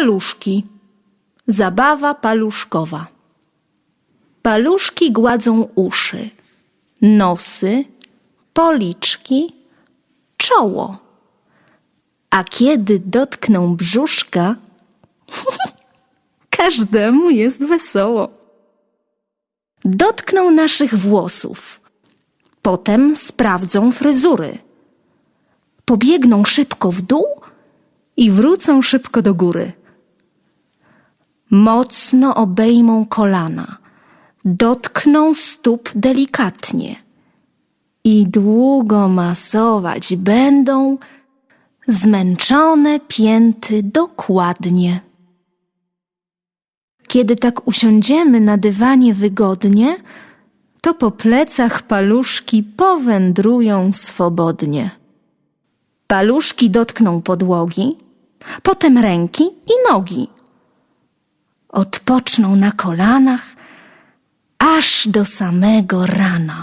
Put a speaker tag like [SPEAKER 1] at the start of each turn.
[SPEAKER 1] Paluszki. Zabawa paluszkowa. Paluszki gładzą uszy, nosy, policzki, czoło. A kiedy dotkną brzuszka, każdemu jest wesoło. Dotkną naszych włosów, potem sprawdzą fryzury. Pobiegną szybko w dół i wrócą szybko do góry. Mocno obejmą kolana, dotkną stóp delikatnie i długo masować będą zmęczone pięty dokładnie. Kiedy tak usiądziemy na dywanie wygodnie, to po plecach paluszki powędrują swobodnie. Paluszki dotkną podłogi, potem ręki i nogi. Odpoczną na kolanach aż do samego rana.